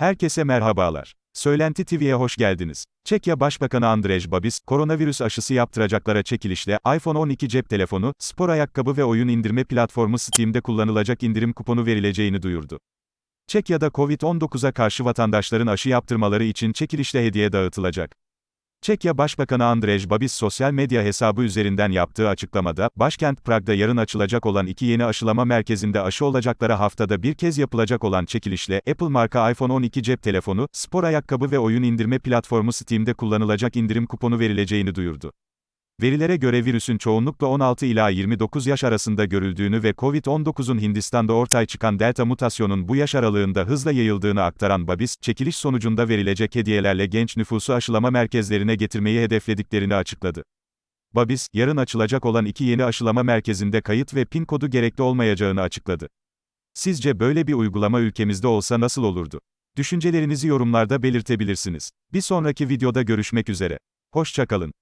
Herkese merhabalar. Söylenti TV'ye hoş geldiniz. Çekya Başbakanı Andrej Babis, koronavirüs aşısı yaptıracaklara çekilişle iPhone 12 cep telefonu, spor ayakkabı ve oyun indirme platformu Steam'de kullanılacak indirim kuponu verileceğini duyurdu. Çekya'da Covid-19'a karşı vatandaşların aşı yaptırmaları için çekilişle hediye dağıtılacak. Çekya Başbakanı Andrej Babis sosyal medya hesabı üzerinden yaptığı açıklamada, başkent Prag'da yarın açılacak olan iki yeni aşılama merkezinde aşı olacaklara haftada bir kez yapılacak olan çekilişle, Apple marka iPhone 12 cep telefonu, spor ayakkabı ve oyun indirme platformu Steam'de kullanılacak indirim kuponu verileceğini duyurdu. Verilere göre virüsün çoğunlukla 16 ila 29 yaş arasında görüldüğünü ve Covid-19'un Hindistan'da ortaya çıkan Delta mutasyonun bu yaş aralığında hızla yayıldığını aktaran Babis, çekiliş sonucunda verilecek hediyelerle genç nüfusu aşılama merkezlerine getirmeyi hedeflediklerini açıkladı. Babis, yarın açılacak olan iki yeni aşılama merkezinde kayıt ve PIN kodu gerekli olmayacağını açıkladı. Sizce böyle bir uygulama ülkemizde olsa nasıl olurdu? Düşüncelerinizi yorumlarda belirtebilirsiniz. Bir sonraki videoda görüşmek üzere. Hoşçakalın.